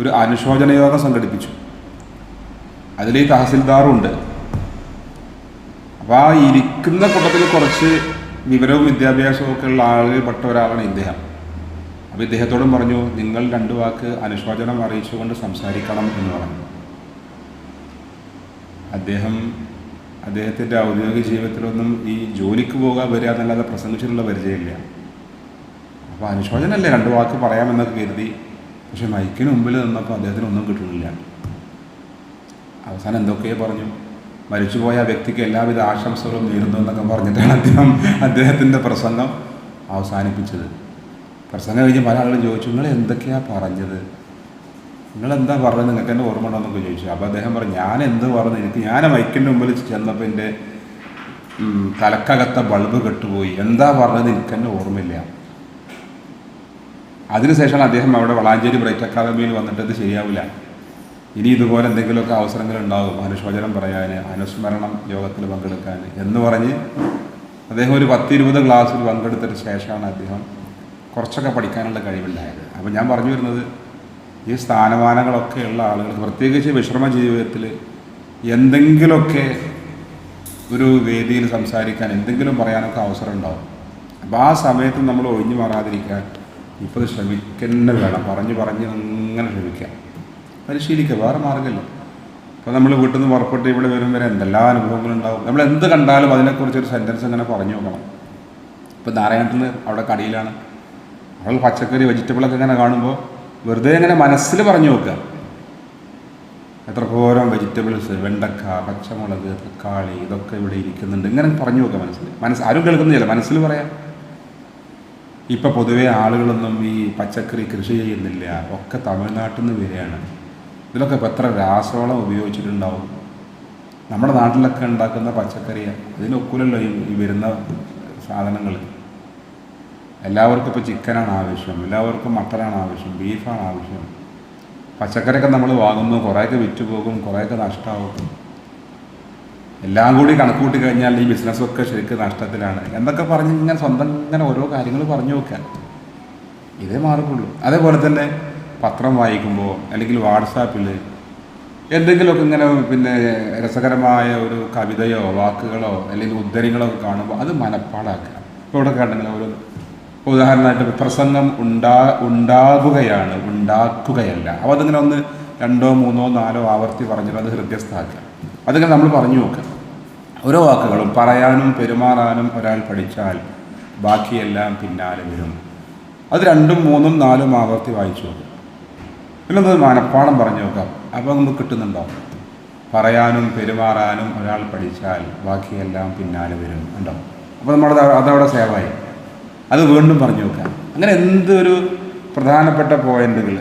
ഒരു അനുശോചന യോഗം സംഘടിപ്പിച്ചു. അതിൽ ഈ തഹസിൽദാറുണ്ട് അപ്പോൾ ആ ഇരിക്കുന്ന കൂട്ടത്തിൽ കുറച്ച് വിവരവും വിദ്യാഭ്യാസവും ഒക്കെ ഉള്ള ആളുകൾ പെട്ട ഒരാളാണ് ഇദ്ദേഹം. അപ്പോൾ ഇദ്ദേഹത്തോടും പറഞ്ഞു നിങ്ങൾ രണ്ട് വാക്ക് അനുശോചനം അറിയിച്ചുകൊണ്ട് സംസാരിക്കണം എന്ന് പറഞ്ഞു. അദ്ദേഹം അദ്ദേഹത്തിന്റെ ഔദ്യോഗിക ജീവിതത്തിലൊന്നും ഈ ജോലിക്ക് പോകാൻ വരിക എന്നല്ലാതെ പ്രസംഗിച്ചിട്ടുള്ള പരിചയമില്ല. അപ്പോൾ അനുശോചനമല്ലേ രണ്ട് വാക്ക് പറയാമെന്നൊക്കെ കരുതി. പക്ഷെ മൈക്കിന് മുമ്പിൽ നിന്നപ്പോൾ അദ്ദേഹത്തിന് ഒന്നും കിട്ടുന്നില്ല. അവസാനം എന്തൊക്കെയോ പറഞ്ഞു. മരിച്ചുപോയ വ്യക്തിക്ക് എല്ലാവിധ ആശംസകളും നേരുന്നു എന്നൊക്കെ പറഞ്ഞിട്ടാണ് അദ്ദേഹം അദ്ദേഹത്തിന്റെ പ്രസംഗം അവസാനിപ്പിച്ചത്. പ്രസംഗം കഴിഞ്ഞ് പല ആളുകളും ചോദിച്ചു നിങ്ങൾ എന്തൊക്കെയാണ് പറഞ്ഞത്? നിങ്ങളെന്താ പറഞ്ഞത്? നിങ്ങൾക്ക് എന്റെ ഓർമ്മ ഉണ്ടോന്നൊക്കെ ചോദിച്ചു. അപ്പോൾ അദ്ദേഹം പറഞ്ഞു ഞാൻ എന്ത് പറഞ്ഞു എനിക്ക് ഞാൻ മൈക്കിന്റെ മുമ്പിൽ ചെന്നപ്പോൾ എന്റെ തലക്കകത്തെ ബൾബ് കെട്ടുപോയി. എന്താ പറഞ്ഞത്? എനിക്ക് തന്നെ ഓർമ്മയില്ല. അതിനുശേഷമാണ് അദ്ദേഹം അവിടെ വളാഞ്ചേരി ബ്രൈറ്റ് അക്കാദമിയിൽ വന്നിട്ട് ഇത് ശരിയാവില്ല. ഇനി ഇതുപോലെ എന്തെങ്കിലുമൊക്കെ അവസരങ്ങൾ ഉണ്ടാകും അനുശോചനം പറയാൻ അനുസ്മരണം യോഗത്തിൽ പങ്കെടുക്കാൻ എന്ന് പറഞ്ഞ് അദ്ദേഹം ഒരു പത്തിരുപത് ക്ലാസ്സിൽ പങ്കെടുത്തതിന് ശേഷമാണ് അദ്ദേഹം കുറച്ചൊക്കെ പഠിക്കാനുള്ള കഴിവുണ്ടായത്. അപ്പോൾ ഞാൻ പറഞ്ഞു വരുന്നത് ഈ സ്ഥാനമാനങ്ങളൊക്കെ ഉള്ള ആളുകൾക്ക് പ്രത്യേകിച്ച് വിശ്രമ ജീവിതത്തിൽ എന്തെങ്കിലുമൊക്കെ ഒരു വേദിയിൽ സംസാരിക്കാൻ എന്തെങ്കിലും പറയാനൊക്കെ അവസരം ഉണ്ടാവും അപ്പോൾ ആ സമയത്ത് നമ്മൾ ഒഴിഞ്ഞു മാറാതിരിക്കാൻ ഇപ്പോൾ ശ്രമിക്കുന്ന വേണം പറഞ്ഞ് പറഞ്ഞ് അങ്ങനെ ശ്രമിക്കാം പരിശീലിക്കുക വേറെ മാർഗമില്ല. അപ്പോൾ നമ്മൾ വീട്ടിൽ നിന്ന് പുറപ്പെട്ട് ഇവിടെ വരും വരെ അനുഭവങ്ങളും ഉണ്ടാവും നമ്മൾ എന്ത് കണ്ടാലും അതിനെക്കുറിച്ച് ഒരു സെന്റൻസ് ഇങ്ങനെ പറഞ്ഞു നോക്കണം. ഇപ്പോൾ നാരായണത്തിൽ അവിടെ കടയിലാണ്. അവൾ പച്ചക്കറി വെജിറ്റബിളൊക്കെ ഇങ്ങനെ കാണുമ്പോൾ വെറുതെ ഇങ്ങനെ മനസ്സിൽ പറഞ്ഞു നോക്കുക. എത്ര പോരം വെജിറ്റബിൾസ് വെണ്ടക്ക പച്ചമുളക് തക്കാളി ഇതൊക്കെ ഇവിടെ ഇരിക്കുന്നുണ്ട്. ഇങ്ങനെ പറഞ്ഞു നോക്കുക മനസ്സിൽ മനസ്സ് ആരും കേൾക്കുന്നില്ല മനസ്സിൽ പറയാം. ഇപ്പം പൊതുവേ ആളുകളൊന്നും ഈ പച്ചക്കറി കൃഷി ചെയ്യുന്നില്ല. ഒക്കെ തമിഴ്നാട്ടിൽ നിന്ന് വരികയാണ്. ഇതിലൊക്കെ ഇപ്പോൾ എത്ര രാസവളം ഉപയോഗിച്ചിട്ടുണ്ടാവും? നമ്മുടെ നാട്ടിലൊക്കെ ഉണ്ടാക്കുന്ന പച്ചക്കറി അതിനൊക്കില്ലല്ലോ ഈ വരുന്ന സാധനങ്ങൾ. എല്ലാവർക്കും ഇപ്പോൾ ചിക്കനാണ് ആവശ്യം. എല്ലാവർക്കും മട്ടനാണ് ആവശ്യം. ബീഫാണ് ആവശ്യം. പച്ചക്കറിയൊക്കെ നമ്മൾ വാങ്ങുന്നു. കുറേയൊക്കെ വിറ്റ് പോകും. കുറേയൊക്കെ നഷ്ടമാവും എല്ലാം കൂടി കണക്ക് കൂട്ടി കഴിഞ്ഞാൽ ഈ ബിസിനസ്സൊക്കെ ശരിക്കും നഷ്ടത്തിലാണ്. എന്നൊക്കെ പറഞ്ഞ് ഇങ്ങനെ സ്വന്തം ഇങ്ങനെ ഓരോ കാര്യങ്ങൾ പറഞ്ഞു നോക്കാൻ ഇതേ മാറുള്ളൂ. അതേപോലെ തന്നെ പത്രം വായിക്കുമ്പോൾ അല്ലെങ്കിൽ വാട്സാപ്പിൽ എന്തെങ്കിലുമൊക്കെ ഇങ്ങനെ പിന്നെ രസകരമായ ഒരു കവിതയോ വാക്കുകളോ അല്ലെങ്കിൽ ഉദ്ധരികളോ ഒക്കെ കാണുമ്പോൾ അത് മനപ്പാടാക്കുക. ഇപ്പോൾ ഇവിടെ കണ്ടെങ്കിൽ ഒരു ഉദാഹരണമായിട്ട് പ്രസംഗം ഉണ്ടാ ഉണ്ടാകുകയാണ് ഉണ്ടാക്കുകയല്ല. അപ്പോൾ അതിങ്ങനെ ഒന്ന് രണ്ടോ മൂന്നോ നാലോ ആവർത്തി പറഞ്ഞിട്ട് അത് ഹൃദ്യസ്ഥാക്കുക. അതിങ്ങനെ നമ്മൾ പറഞ്ഞു നോക്കുക. ഓരോ വാക്കുകളും പറയാനും പെരുമാറാനും ഒരാൾ പഠിച്ചാൽ ബാക്കിയെല്ലാം പിന്നാലെ വരും. അത് രണ്ടും മൂന്നും നാലും ആവർത്തി വായിച്ചു നോക്കുക. പിന്നെ അത് മനപ്പാടം പറഞ്ഞു നോക്കാം. അപ്പോൾ നമുക്ക് കിട്ടുന്നുണ്ടോ? പറയാനും പെരുമാറാനും ഒരാൾ പഠിച്ചാൽ ബാക്കിയെല്ലാം പിന്നാലെ വരും ഉണ്ടോ? അപ്പോൾ നമ്മളത് അതവിടെ സേവായി അത് വീണ്ടും പറഞ്ഞു നോക്കാം. അങ്ങനെ എന്തൊരു പ്രധാനപ്പെട്ട പോയിന്റുകൾ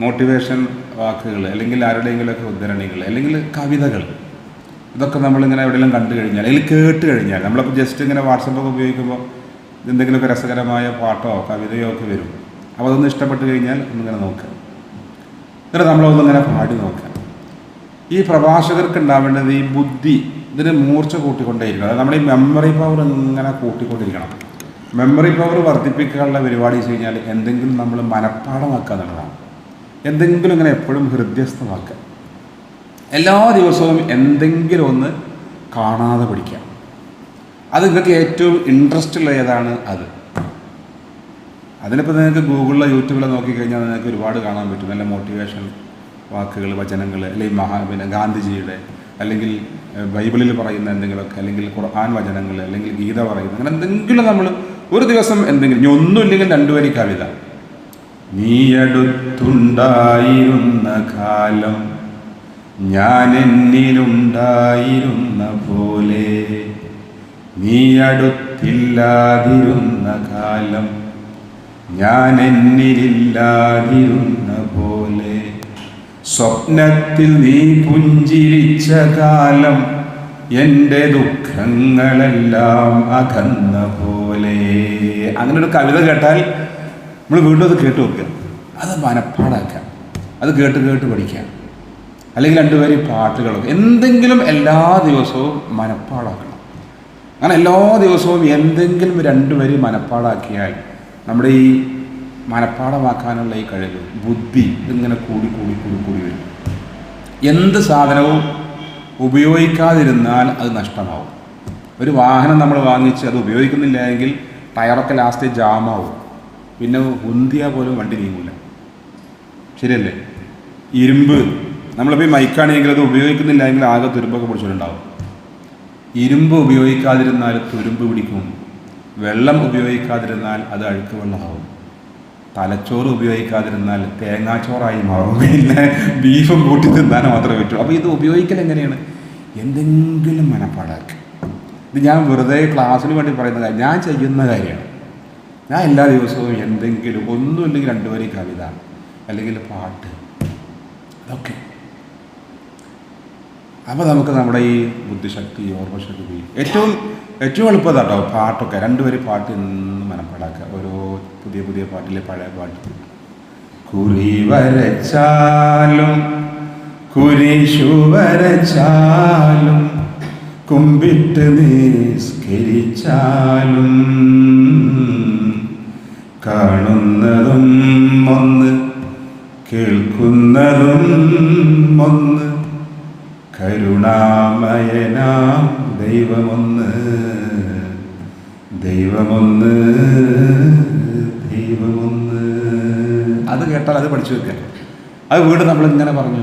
മോട്ടിവേഷൻ വാക്കുകൾ അല്ലെങ്കിൽ ആരുടെയെങ്കിലുമൊക്കെ ഉദ്ധരണികൾ അല്ലെങ്കിൽ കവിതകൾ. ഇതൊക്കെ നമ്മളിങ്ങനെ എവിടെയെങ്കിലും കണ്ടു കഴിഞ്ഞാൽ അല്ലെങ്കിൽ കേട്ട് കഴിഞ്ഞാൽ നമ്മളിപ്പോൾ ജസ്റ്റ് ഇങ്ങനെ വാട്സപ്പൊക്കെ ഉപയോഗിക്കുമ്പോൾ എന്തെങ്കിലുമൊക്കെ രസകരമായ പാട്ടോ കവിതയോ ഒക്കെ വരും. അപ്പോൾ അതൊന്ന് ഇഷ്ടപ്പെട്ട് കഴിഞ്ഞാൽ ഒന്നിങ്ങനെ നോക്കുക എന്നിട്ട് നമ്മളൊന്നിങ്ങനെ പാടി നോക്കാം ഈ പ്രഭാഷകർക്ക് ഉണ്ടാവേണ്ടത് ഈ ബുദ്ധി ഇതിന് മൂർച്ച കൂട്ടിക്കൊണ്ടേയിരിക്കണം. അതായത് നമ്മുടെ ഈ മെമ്മറി പവർ ഇങ്ങനെ കൂട്ടിക്കൊണ്ടിരിക്കണം. മെമ്മറി പവർ വർദ്ധിപ്പിക്കാനുള്ള പരിപാടി വെച്ച് കഴിഞ്ഞാൽ എന്തെങ്കിലും നമ്മൾ മനഃപ്പാടമാക്കുക എന്നുള്ളതാണ്. എന്തെങ്കിലും ഇങ്ങനെ എപ്പോഴും ഹൃദ്യസ്ഥമാക്കുക. എല്ലാ ദിവസവും എന്തെങ്കിലും ഒന്ന് കാണാതെ പഠിക്കുക. അത് നിങ്ങൾക്ക് ഏറ്റവും ഇൻട്രസ്റ്റ് ഉള്ള ഏതാണ്? അത്. അതിനിപ്പോൾ നിങ്ങൾക്ക് ഗൂഗിളിലോ യൂട്യൂബിലോ നോക്കിക്കഴിഞ്ഞാൽ നിങ്ങൾക്ക് ഒരുപാട് കാണാൻ പറ്റും. നല്ല മോട്ടിവേഷൻ വാക്കുകൾ വചനങ്ങൾ അല്ലെങ്കിൽ മഹാ പിന്നെ ഗാന്ധിജിയുടെ അല്ലെങ്കിൽ ബൈബിളിൽ പറയുന്ന എന്തെങ്കിലുമൊക്കെ അല്ലെങ്കിൽ ഖുർആൻ വചനങ്ങൾ അല്ലെങ്കിൽ ഗീത പറയുന്ന അങ്ങനെ എന്തെങ്കിലും നമ്മൾ ഒരു ദിവസം എന്തെങ്കിലും ഇനി ഒന്നുമില്ലെങ്കിൽ രണ്ടു വരി കവിത. നീ അടുത്തുണ്ടായിരുന്ന കാലം ഞാൻ എന്നിലുണ്ടായിരുന്ന പോലെ നീ അടുത്തില്ലാതിരുന്ന കാലം ഞാൻ എന്നിലില്ലാതിരുന്ന പോലെ സ്വപ്നത്തിൽ നീ പുഞ്ചിരിച്ച കാലം എന്റെ ദുഃഖങ്ങളെല്ലാം അകന്ന പോലെ അങ്ങനെ ഒരു കവിത കേട്ടാൽ നമ്മൾ വീണ്ടും അത് കേട്ട് വെക്കുക അത് മനപ്പാടാക്കാം അത് കേട്ട് കേട്ട് പഠിക്കാം അല്ലെങ്കിൽ രണ്ടുപേരും പാട്ടുകളൊക്കെ. എന്തെങ്കിലും എല്ലാ ദിവസവും മനപ്പാടാക്കണം. അങ്ങനെ എല്ലാ ദിവസവും എന്തെങ്കിലും രണ്ടുപേരും മനപ്പാടാക്കിയാൽ നമ്മുടെ ഈ മനപ്പാടമാക്കാനുള്ള ഈ കഴിവ് ബുദ്ധി ഇതിങ്ങനെ കൂടി കൂടി കൂടി കൂടി വരും. എന്ത് സാധനവും ഉപയോഗിക്കാതിരുന്നാൽ അത് നഷ്ടമാവും. ഒരു വാഹനം നമ്മൾ വാങ്ങിച്ച് അത് ഉപയോഗിക്കുന്നില്ല എങ്കിൽ ടയറൊക്കെ ലാസ്റ്റ് ജാമാവും. പിന്നെ ഉന്തിയാൽ പോലും വണ്ടി നീങ്ങൂല. ശരിയല്ലേ? ഇരുമ്പ്. നമ്മളിപ്പോൾ ഈ മൈക്കാണെങ്കിൽ അത് ഉപയോഗിക്കുന്നില്ല എങ്കിൽ ആകെ തുരുമ്പൊക്കെ പിടിച്ചിട്ടുണ്ടാവും ഇരുമ്പ് ഉപയോഗിക്കാതിരുന്നാൽ തുരുമ്പ് പിടിക്കും. വെള്ളം ഉപയോഗിക്കാതിരുന്നാൽ അത് അഴുക്ക് വെള്ളമാവും തലച്ചോറ് ഉപയോഗിക്കാതിരുന്നാൽ തേങ്ങാച്ചോറായി മാറും. പിന്നെ ബീഫും കൂട്ടി തിന്നാൻ മാത്രമേ പറ്റൂ. അപ്പോൾ ഇത് ഉപയോഗിക്കൽ എങ്ങനെയാണ്? എന്തെങ്കിലും മനപ്പാടാക്കി ഇത് ഞാൻ വെറുതെ ക്ലാസ്സിന് വേണ്ടി പറയുന്ന കാര്യം. ഞാൻ ചെയ്യുന്ന കാര്യമാണ്. ഞാൻ എല്ലാ ദിവസവും എന്തെങ്കിലും ഒന്നുമില്ലെങ്കിൽ രണ്ടുപേരും കവിത അല്ലെങ്കിൽ പാട്ട്. അതൊക്കെ. അപ്പോൾ നമുക്ക് നമ്മുടെ ഈ ബുദ്ധിശക്തി ഓർമ്മശക്തി ഏറ്റവും ഏറ്റവും എളുപ്പം കേട്ടോ പാട്ടൊക്കെ. രണ്ടുപേരും പാട്ട് നിന്ന് മനപ്പാടാക്കുക. ഓരോ പുതിയ പുതിയ പാട്ടിലെ പഴയ പാട്ട്. കുറി വരച്ചാലും കുരിശു വരച്ചാലും കുമ്പിട്ട് നിസ്കരിച്ചാലും കാണുന്നതും ഒന്ന് കേൾക്കുന്നതും ഒന്ന് കരുണാമയനാം ദൈവമൊന്ന് ദൈവമൊന്ന് ദൈവമൊന്ന്. അത് കേട്ടാൽ അത് പഠിച്ചു വെക്കുക അത് വീട് നമ്മൾ ഇങ്ങനെ പറഞ്ഞു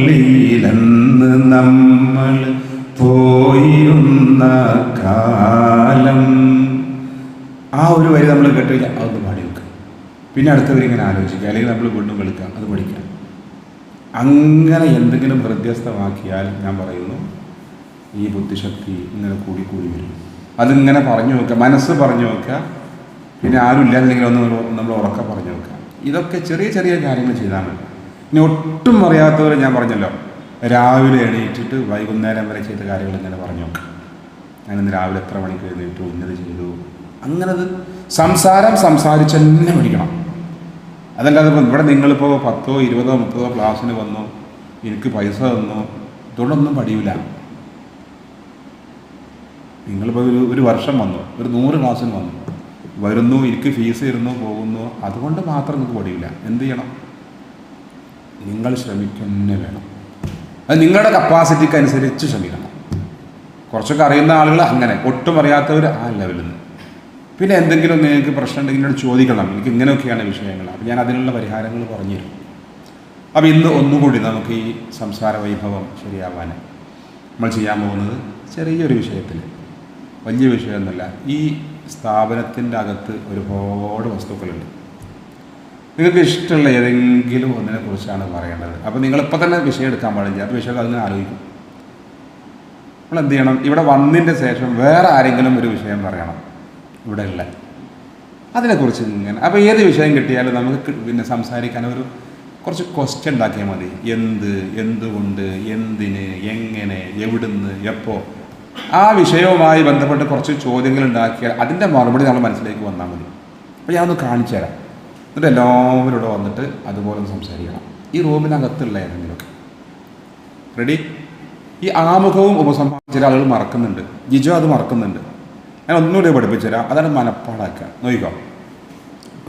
ഓത്തുപള്ളിയിലെന്ന് നമ്മൾ പോയിരുന്ന കാലം ആ ഒരു വരി നമ്മൾ കേട്ടുകഴിഞ്ഞാൽ അതൊന്ന് പാടി വെക്കുക പിന്നെ അടുത്ത വരി ഇങ്ങനെ ആലോചിക്കുക അല്ലെങ്കിൽ നമ്മൾ വീണ്ടും വെളുക്കാം അത് പഠിക്കാം. അങ്ങനെ എന്തെങ്കിലും ഹൃദ്യസ്ഥമാക്കിയാൽ ഞാൻ പറയുന്നു ഈ ബുദ്ധിശക്തി ഇങ്ങനെ കൂടി കൂടി വരും. അതിങ്ങനെ പറഞ്ഞു വെക്കുക മനസ്സ് പറഞ്ഞു വെക്കുക പിന്നെ ആരും ഇല്ലാന്നില്ലെങ്കിൽ ഒന്ന് നമ്മൾ ഉറക്കം പറഞ്ഞു വെക്കുക. ഇതൊക്കെ ചെറിയ ചെറിയ കാര്യങ്ങൾ ചെയ്താൽ മതി. ഇനി ഒട്ടും അറിയാത്തവർ ഞാൻ പറഞ്ഞല്ലോ രാവിലെ എണീറ്റിട്ട് വൈകുന്നേരം വരെ ചെയ്ത കാര്യങ്ങൾ ഇങ്ങനെ പറഞ്ഞു വെക്കുക. ഇന്ന് രാവിലെ എത്ര മണിക്ക് എഴുന്നേറ്റു ഇന്നത് ചെയ്തു അങ്ങനെ സംസാരം സംസാരിച്ച് തന്നെ പഠിക്കണം. അതല്ലാതെ ഇപ്പം ഇവിടെ നിങ്ങളിപ്പോൾ പത്തോ ഇരുപതോ മുപ്പതോ ക്ലാസ്സിന് വന്നു എനിക്ക് പൈസ തന്നു ഇതുകൊണ്ടൊന്നും പഠിയില്ല നിങ്ങളിപ്പോൾ ഒരു ഒരു വർഷം വന്നു ഒരു നൂറ് ക്ലാസ്സിന് വന്നു. വരുന്നു എനിക്ക് ഫീസ് ഇരുന്നു പോകുന്നു അതുകൊണ്ട് മാത്രം നിങ്ങൾക്ക് പഠിയില്ല എന്ത് ചെയ്യണം? നിങ്ങൾ ശ്രമിക്കുന്നേ വേണം. അത് നിങ്ങളുടെ കപ്പാസിറ്റിക്ക് അനുസരിച്ച് ശ്രമിക്കണം. കുറച്ചൊക്കെ അറിയുന്ന ആളുകൾ അങ്ങനെ ഒട്ടും അറിയാത്തവർ ആ ലെവലിൽ നിന്ന്. പിന്നെ എന്തെങ്കിലും നിങ്ങൾക്ക് പ്രശ്നം ഉണ്ടെങ്കിൽ എന്നോട് ചോദിക്കണം. എനിക്ക് ഇങ്ങനെയൊക്കെയാണ് വിഷയങ്ങൾ. അപ്പം ഞാൻ അതിനുള്ള പരിഹാരങ്ങൾ പറഞ്ഞു തരും അപ്പോൾ ഇന്ന് ഒന്നുകൂടി നമുക്ക് ഈ സംസാര വൈഭവം ശരിയാവാൻ നമ്മൾ ചെയ്യാൻ പോകുന്നത് ചെറിയൊരു വിഷയത്തിൽ. വലിയ വിഷയമൊന്നുമല്ല. ഈ സ്ഥാപനത്തിന്റെ അകത്ത് ഒരുപാട് വസ്തുക്കളുണ്ട്. നിങ്ങൾക്ക് ഇഷ്ടമുള്ള ഏതെങ്കിലും ഒന്നിനെ കുറിച്ചാണ് പറയേണ്ടത്. അപ്പോൾ നിങ്ങളിപ്പോൾ തന്നെ വിഷയം എടുക്കാൻ പാടില്ല. അപ്പോൾ വിഷയം അതിനെ ആലോചിക്കും. നമ്മൾ എന്ത് ചെയ്യണം? ഇവിടെ വന്നതിന്റെ ശേഷം വേറെ ആരെങ്കിലും ഒരു വിഷയം പറയണം. ഇവിടെ ഉള്ള അതിനെക്കുറിച്ച് ഇങ്ങനെ. അപ്പോൾ ഏത് വിഷയം കിട്ടിയാലും നമുക്ക് പിന്നെ സംസാരിക്കാൻ ഒരു കുറച്ച് ക്വസ്റ്റ്യൻ ഉണ്ടാക്കിയാൽ മതി. എന്ത് എന്തുകൊണ്ട് എന്തിന് എങ്ങനെ എവിടുന്ന് എപ്പോൾ ആ വിഷയവുമായി ബന്ധപ്പെട്ട് കുറച്ച് ചോദ്യങ്ങൾ ഉണ്ടാക്കിയാൽ അതിന്റെ മറുപടി നമ്മൾ മനസ്സിലേക്ക് വന്നാൽ മതി. അപ്പോൾ ഞാനൊന്ന് കാണിച്ചു തരാം. എന്നിട്ട് എല്ലാവരും ഇവിടെ വന്നിട്ട് അതുപോലെ ഒന്ന് സംസാരിക്കണം. ഈ റൂമിനകത്തുള്ള ഏതെങ്കിലുമൊക്കെ. റെഡി ഈ ആമുഖവും ഉപസംഹാരം ചില ആളുകൾ മറക്കുന്നുണ്ട്. ജിജോ അത് മറക്കുന്നുണ്ട്. ഞാൻ ഒന്നുകൂടി പഠിപ്പിച്ചു തരാം അതാണ് മനപ്പാടാക്കുക. നോക്കിക്കോ.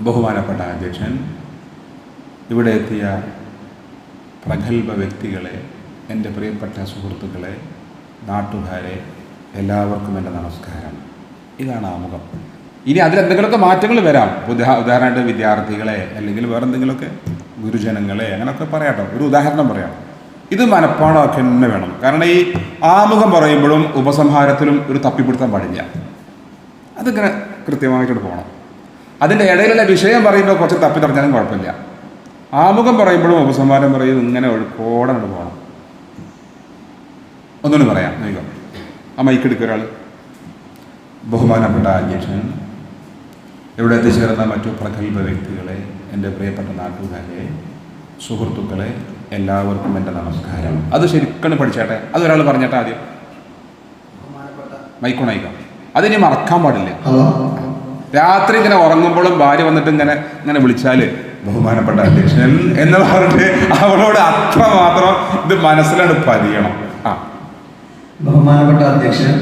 ബഹുമാനപ്പെട്ട അധ്യക്ഷൻ ഇവിടെ എത്തിയ പ്രഗത്ഭ വ്യക്തികളെ എന്റെ പ്രിയപ്പെട്ട സുഹൃത്തുക്കളെ നാട്ടുകാരെ എല്ലാവർക്കും എന്റെ നമസ്കാരം. ഇതാണ് ആമുഖം. ഇനി അതിലെന്തെങ്കിലുമൊക്കെ മാറ്റങ്ങൾ വരാം. ഉദാ ഉദാഹരണമായിട്ട് വിദ്യാർത്ഥികളെ അല്ലെങ്കിൽ വേറെ എന്തെങ്കിലുമൊക്കെ ഗുരുജനങ്ങളെ അങ്ങനെയൊക്കെ പറയാട്ടോ ഒരു ഉദാഹരണം പറയാം. ഇത് മനപ്പാടാക്കി തന്നെ വേണം. കാരണം ഈ ആമുഖം പറയുമ്പോഴും ഉപസംഹാരത്തിലും ഒരു തപ്പിപ്പിടുത്തം പാടില്ല അതിങ്ങനെ കൃത്യമായിട്ട് പോകണം അതിന്റെ ഇടയിലുള്ള വിഷയം പറയുമ്പോൾ കുറച്ച് തപ്പി തറഞ്ഞാലും കുഴപ്പമില്ല. ആമുഖം പറയുമ്പോഴും ഉപസംഹാരം പറയും ഇങ്ങനെ ഒഴുക്കോടെ അങ്ങോട്ട് പോകണം ഒന്നുകൂടി പറയാം. നോക്കാം ആ മൈക്ക് എടുക്കുക ഒരാൾ ബഹുമാനപ്പെട്ട അധ്യക്ഷൻ ഇവിടെ എത്തിച്ചേർന്ന മറ്റു പ്രഗത്ഭ വ്യക്തികളെ എന്റെ പ്രിയപ്പെട്ട നാട്ടുകാരെ സുഹൃത്തുക്കളെ എല്ലാവർക്കും എന്റെ നമസ്കാരം. അത് ശരിക്കും പഠിച്ചാട്ടെ. അത് ഒരാൾ പറഞ്ഞേട്ടെ ആദ്യം. മൈക്കോണയിക്കാം അതിനി മറക്കാൻ പാടില്ല. രാത്രി ഇങ്ങനെ ഉറങ്ങുമ്പോഴും ഭാര്യ വന്നിട്ട് ഇങ്ങനെ ഇങ്ങനെ വിളിച്ചാൽ ബഹുമാനപ്പെട്ട അധ്യക്ഷൻ എന്ന് പറഞ്ഞിട്ട് അവളോട് അത്ര മാത്രം ഇത് മനസ്സിലാണ് പതിയണം. ആ. ബഹുമാനപ്പെട്ട അധ്യക്ഷൻ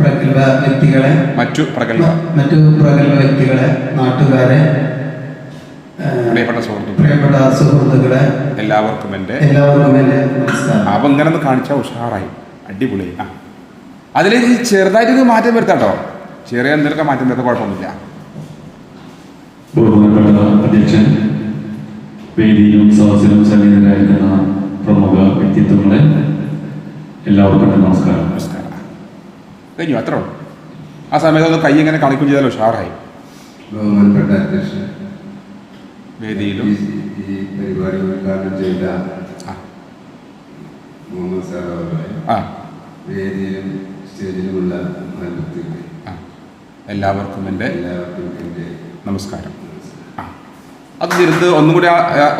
പ്രഗത്ഭ വ്യക്തികളെ മറ്റു പ്രഗത്ഭ മറ്റു പ്രഗത്ഭ വ്യക്തികളെ നാട്ടുകാരെ പ്രിയപ്പെട്ട പ്രിയപ്പെട്ട സുഹൃത്തുക്കളെ എല്ലാവർക്കും എന്റെ എല്ലാവർക്കും എന്റെ നമസ്കാരം. അപ്പം ഇങ്ങനെ ഒന്ന് കാണിച്ചാൽ ഉഷാറായി. അടിപൊളി. ആ. അതിൽ ചെറുതായിട്ട് മാറ്റം വരുത്താട്ടോ. ചെറിയ എന്തെങ്കിലുമൊക്കെ മാറ്റം വരുത്താൻ കുഴപ്പമൊന്നുമില്ല. ബഹുമാനപ്പെട്ട അധ്യക്ഷൻ വേദിയിലും സദസ്സിലും സന്നിഹിതരായിരിക്കുന്ന പ്രമുഖ വ്യക്തിത്വങ്ങളെ എല്ലാവർക്കും നമസ്കാരം. നമസ്കാരം. കഴിഞ്ഞു അത്ര ഉള്ളൂ. ആ സമയത്ത് ഒന്ന് കൈ ഇങ്ങനെ കളിക്കും ചെയ്താലോ? ഉഷാറായി. ബഹുമാനപ്പെട്ട അധ്യക്ഷൻ വേദിയിലും. ഈ പരിപാടി ഉദ്ഘാടനം ചെയ്ത ആ. മുഹമ്മദ് സാർ അവരുടെ ആ. വേദിയിലും സ്റ്റേജിലുമുള്ള മലപ്പുറത്തേക്ക് എല്ലാവർക്കും എന്റെ എല്ലാവർക്കും എന്റെ നമസ്കാരം. ആ അത് ചെറുത് ഒന്നുകൂടി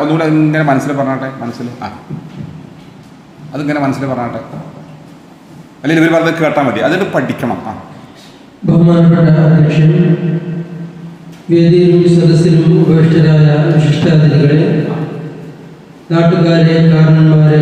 ഒന്നുകൂടി ഇങ്ങനെ മനസ്സിൽ പറഞ്ഞാട്ടെ മനസ്സിൽ. ആ അതിങ്ങനെ മനസ്സിൽ പറഞ്ഞാട്ടെ. അല്ലെങ്കിൽ ഇവർ പറഞ്ഞത് കേട്ടാൽ മതി അതിന് പഠിക്കണം. ആ. ബഹുമാനപ്പെട്ട അധ്യക്ഷൻ വേദിയിലും സദസ്സിലും ഉപേക്ഷിതരായ വിശിഷ്ടാതിഥികളെ നാട്ടുകാരെ കാരണന്മാരെ